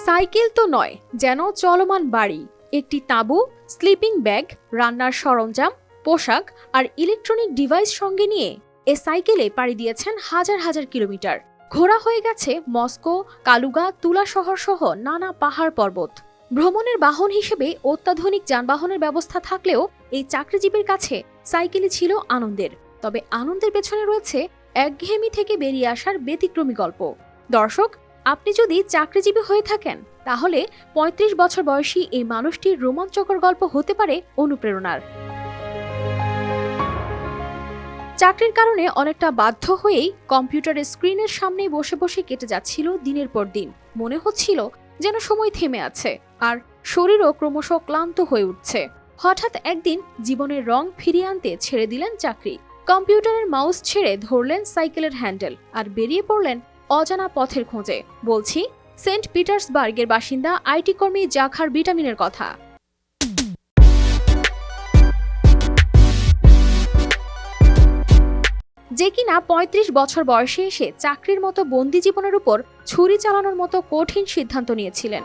Cycle তো নয়, যেন চলমান বাড়ি। একটি তাঁবু, স্লিপিং ব্যাগ, রান্নার সরঞ্জাম, পোশাক আর ইলেকট্রনিক ডিভাইস সঙ্গে নিয়ে এ সাইকেলে পাড়ি দিয়েছেন হাজার হাজার কিলোমিটার। ঘোরা হয়ে গেছে মস্কো, কালুগা, তুলা শহর সহ নানা পাহাড় পর্বত। ভ্রমণের বাহন হিসেবে অত্যাধুনিক যানবাহনের ব্যবস্থা থাকলেও এই চাকরিজীবীর কাছে সাইকেলই ছিল আনন্দের। তবে আনন্দের পেছনে রয়েছে একঘেয়েমি থেকে বেরিয়ে আসার ব্যতিক্রমী গল্প। দর্শক আপনি যদি চাকরিজীবী হয়ে থাকেন, তাহলে ৩৫ বছর বয়সী এই মানুষটির রোমাঞ্চকর গল্প হতে পারে অনুপ্রেরণার। চাকরির কারণে অনেকটা বাধ্য হয়েই কম্পিউটারের স্ক্রিনের সামনে বসে বসে কেটে যাচ্ছিল দিনের পর দিন। মনে হচ্ছিল যেন সময় থেমে আছে, আর শরীরও ক্রমশ ক্লান্ত হয়ে উঠছে। হঠাৎ একদিন জীবনের রং ফিরিয়ে আনতে ছেড়ে দিলেন চাকরি। কম্পিউটারের মাউস ছেড়ে ধরলেন সাইকেলের হ্যান্ডেল, আর বেরিয়ে পড়লেন অজানা পথের খোঁজে। বলছি, সেন্ট পিটার্সবার্গের বাসিন্দা আইটি কর্মী জাখার ভিটামিনের কথা। যে কিনা ৩৫ বছর বয়সে এসে চাকরির মতো বন্দি জীবনের উপর ছুরি চালানোর মতো কঠিন সিদ্ধান্ত নিয়েছিলেন।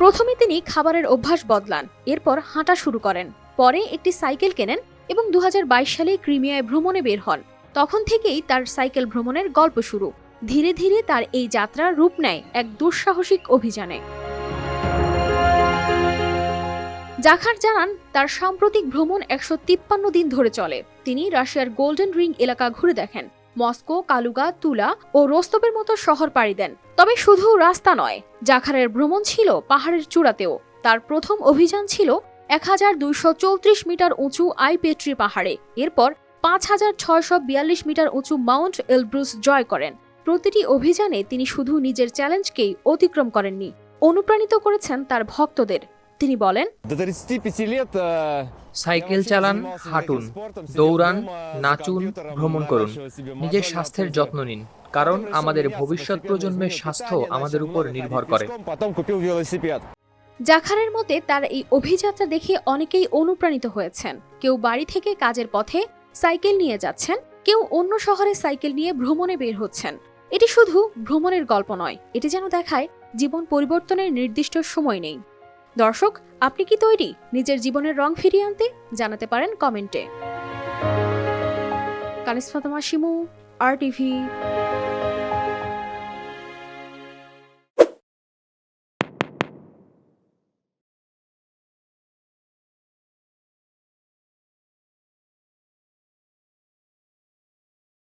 প্রথমে তিনি খাবারের অভ্যাস বদলান, এরপর হাঁটা শুরু করেন। পরে একটি সাইকেল কেনেন এবং দু হাজার বাইশ সালে ক্রিমিয়ায় ভ্রমণে বের হন। তখন থেকেই তার সাইকেল ভ্রমণের গল্প শুরু। ধীরে ধীরে তার এই যাত্রা রূপ নেয় এক দুঃসাহসিক অভিযানে। জাখার জানান, তার সাম্প্রতিক ভ্রমণ একশো তিপ্পান্ন দিন ধরে চলে। তিনি রাশিয়ার গোল্ডেন রিং এলাকা ঘুরে দেখেন। মস্কো, কালুগা, তুলা ও রোস্তবের মতো শহর পাড়ি দেন। তবে শুধু রাস্তা নয়, জাখারের ভ্রমণ ছিল পাহাড়ের চূড়াতেও। তার প্রথম অভিযান ছিল এক হাজার দুইশো চৌত্রিশ মিটার উঁচু আইপেট্রি পাহাড়ে। এরপর পাঁচ হাজার ছয়শো বিয়াল্লিশ মিটার উঁচু মাউন্ট এলব্রুস জয় করেন। প্রতিটি অভিযানে তিনি শুধু নিজের চ্যালেঞ্জকেই অতিক্রম করেননি অনুপ্রাণিত করেছেন তার ভক্তদের। তিনি বলেন সাইকেল চালান হাঁটুন দৌড়ান নাচুন ভ্রমণ করুন। নিজের স্বাস্থ্যের যত্ন নিন কারণ আমাদের ভবিষ্যৎ প্রজন্মের স্বাস্থ্য আমাদের উপর নির্ভর করে। জাখারের মতে তার এই অভিযাত্রা দেখে অনেকেই অনুপ্রাণিত হয়েছেন। কেউ বাড়ি থেকে কাজের পথে সাইকেল নিয়ে যাচ্ছেন। কেউ অন্য শহরে সাইকেল নিয়ে ভ্রমণে বের হচ্ছেন। এটি শুধু ভ্রমণের গল্প নয়, এটি যেন দেখায় জীবন পরিবর্তনের নির্দিষ্ট সময় নেই। দর্শক, আপনি কি তৈরি? নিজের জীবনের রং ফিরিয়ে আনতে জানাতে পারেন কমেন্টে। কানিস ফাতমা শিমু আর টিভি